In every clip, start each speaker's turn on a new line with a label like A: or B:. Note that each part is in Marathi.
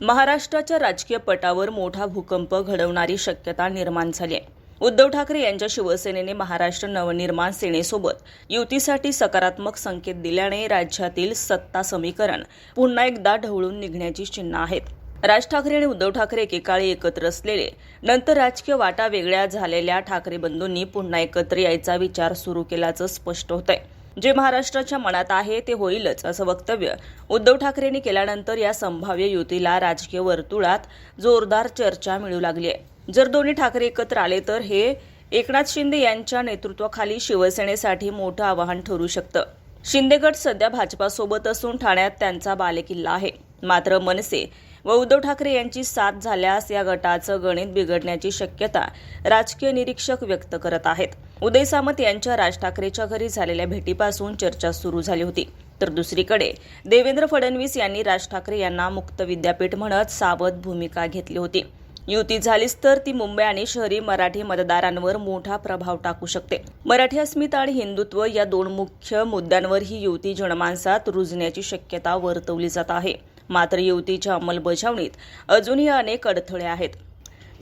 A: महाराष्ट्राच्या राजकीय पटावर मोठा भूकंप घडवणारी शक्यता निर्माण झाली आहे. उद्धव ठाकरे यांच्या शिवसेनेने महाराष्ट्र नवनिर्माण सेनेसोबत युतीसाठी सकारात्मक संकेत दिल्याने राज्यातील सत्ता समीकरण पुन्हा एकदा ढवळून निघण्याची चिन्ह आहेत. राज ठाकरे आणि उद्धव ठाकरे एकेकाळी एकत्र असलेले नंतर राजकीय वाटा वेगळ्या झालेल्या ठाकरे बंधूंनी पुन्हा एकत्र यायचा विचार सुरू केल्याचं स्पष्ट होतंय. जे महाराष्ट्राच्या मनात आहे ते होईलच असं वक्तव्य उद्धव ठाकरेंनी केल्यानंतर या संभाव्य युतीला राजकीय वर्तुळात जोरदार चर्चा मिळू लागली आहे. जर दोन्ही ठाकरे एकत्र आले तर हे एकनाथ शिंदे यांच्या नेतृत्वाखाली शिवसेनेसाठी मोठं आव्हान ठरू शकतं. शिंदेगड सध्या भाजपासोबत असून ठाण्यात त्यांचा बालेकिल्ला आहे. मात्र मनसे व उद्धव ठाकरे यांची साथ झाल्यास या गटाचं गणित बिघडण्याची शक्यता राजकीय निरीक्षक व्यक्त करत आहेत. उदय सामंत यांच्या राज ठाकरेच्या घरी झालेल्या भेटीपासून चर्चा सुरू झाली होती. तर दुसरीकडे देवेंद्र फडणवीस यांनी राज ठाकरे यांना मुक्त विद्यापीठ म्हणत सावध भूमिका घेतली होती. युती झालीच तर ती मुंबई आणि शहरी मराठी मतदारांवर मोठा प्रभाव टाकू शकते. मराठी अस्मिता आणि हिंदुत्व या दोन मुख्य मुद्द्यांवर ही युती जनमानसात रुजण्याची शक्यता वर्तवली जात आहे. मात्र युतीच्या अंमलबजावणीत अजूनही अनेक अडथळे आहेत.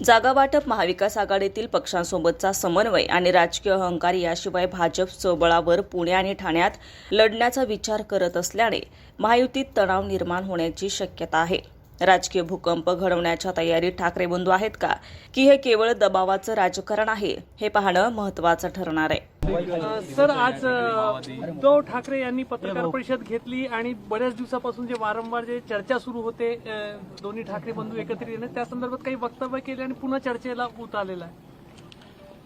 A: जागा वाटप महाविकास आघाडीतील पक्षांसोबतचा समन्वय आणि राजकीय अहंकार याशिवाय भाजप स्वबळावर पुणे आणि ठाण्यात लढण्याचा विचार करत असल्याने महायुतीत तणाव निर्माण होण्याची शक्यता आहे. राजकीय भूकंप घडवण्याच्या तयारीत ठाकरे बंधू आहेत का? की हे केवळ दबावाचं राजकारण आहे? हे पाहणं महत्त्वाचं ठरणार आहे.
B: सर आज उद्धव ठाकरे यांनी पत्रकार परिषद घेतली आणि बऱ्याच दिवसापासून जे वारंवार जे चर्चा सुरू होते दोन्ही ठाकरे बंधू एकत्रित येणे त्या संदर्भात काही वक्तव्य केले आणि पुन्हा चर्चेला उत आलेला आहे.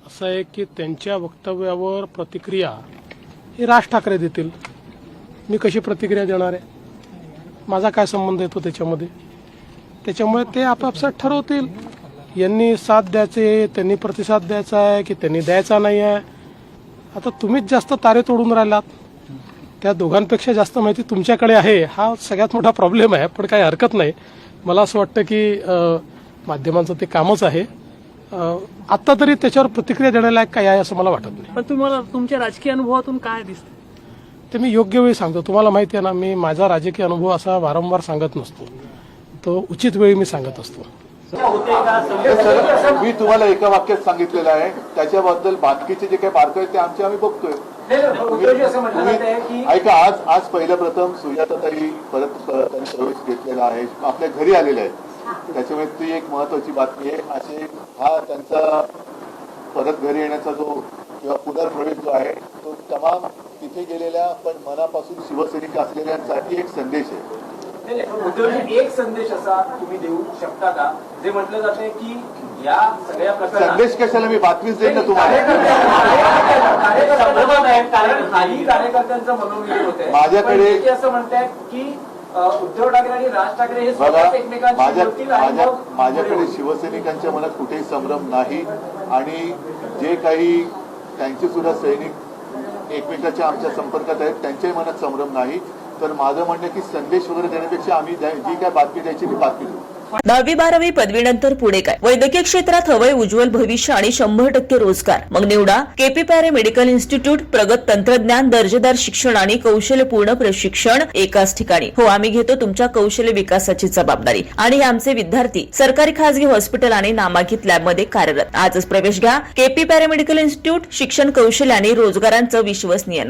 C: असं आहे की त्यांच्या वक्तव्यावर प्रतिक्रिया हे राज ठाकरे देतील. मी कशी प्रतिक्रिया देणार आहे? माझा काय संबंध येतो त्याच्यामध्ये? त्याच्यामुळे ते आपापसात ठरवतील. यांनी साथ द्यायचे त्यांनी प्रतिसाद द्यायचा आहे की त्यांनी द्यायचा नाही आहे. आता तुम्हीच जास्त तारे तोडून राहिलात. त्या दोघांपेक्षा जास्त माहिती तुमच्याकडे आहे. हा सगळ्यात मोठा प्रॉब्लेम आहे. पण काही हरकत नाही. मला असं वाटतं की माध्यमांचं ते कामच आहे. अं, आत्ता तरी त्याच्यावर प्रतिक्रिया देण्यालायक काय आहे असं मला वाटत नाही.
B: पण तुम्हाला तुमच्या राजकीय अनुभवातून काय दिसतं?
C: ते मी योग्य वेळी सांगतो. तुम्हाला माहिती आहे ना मी माझा राजकीय अनुभव असा वारंवार सांगत नसतो. तो उचित वेळी मी सांगत असतो.
D: मी तुम्हाला एका वाक्यात सांगितलेलं आहे. त्याच्याबद्दल बाकीचे जे काही बारकावे आहेत ते आमचे आम्ही बघतोय. तुम्ही ऐका आज आज पहिलं प्रथम सुजाताताई परत प्रवेश घेतलेला आहे. आपल्या घरी आलेले आहेत. त्याच्यामुळे ती एक महत्वाची बातमी आहे. असे हा त्यांचा परत घरी येण्याचा जो किंवा पुनर्प्रवेश जो आहे तो तमाम तिथे गेलेल्या पण मनापासून शिवसैनिक असलेल्यांसाठी एक संदेश आहे.
E: एक संदेश असा तुम्ही देऊ शकता का जे म्हटलं जाते की या सगळ्या प्रकरणात
D: संदेश कशाला मी बातमीच देईन ना
E: कार्यकर्त्यांचं होत
D: माझ्याकडे-
E: असं म्हणतायत की उद्धव ठाकरे आणि राज ठाकरे हे
D: माझ्याकडे. शिवसैनिकांच्या मनात कुठेही संभ्रम नाही आणि जे काही त्यांचे सुद्धा सैनिक एकमेकाच्या आमच्या संपर्कात आहेत त्यांच्याही मनात संभ्रम नाही तर माझं म्हणणं की संदेश वगैरे देण्यापेक्षा आम्ही जी काय बातमी द्यायची ती बातमी देऊ.
A: दहावी बारावी पदवीनंतर पुढे काय? वैद्यकीय क्षेत्रात हवंय उज्ज्वल भविष्य आणि शंभर टक्के रोजगार. मग निवडा. केपी पॅरे मेडिकल इन्स्टिट्यूट प्रगत तंत्रज्ञान दर्जेदार शिक्षण आणि कौशल्यपूर्ण प्रशिक्षण एकाच ठिकाणी. हो आम्ही घेतो तुमच्या कौशल्य विकासाची जबाबदारी. आणि आमचे विद्यार्थी सरकारी खासगी हॉस्पिटल आणि नामांकित लॅबमध्ये कार्यरत. आजच प्रवेश घ्या. केपी पॅरे मेडिकल इन्स्टिट्यूट शिक्षण कौशल्य आणि रोजगारांचं विश्वसनीय नाव.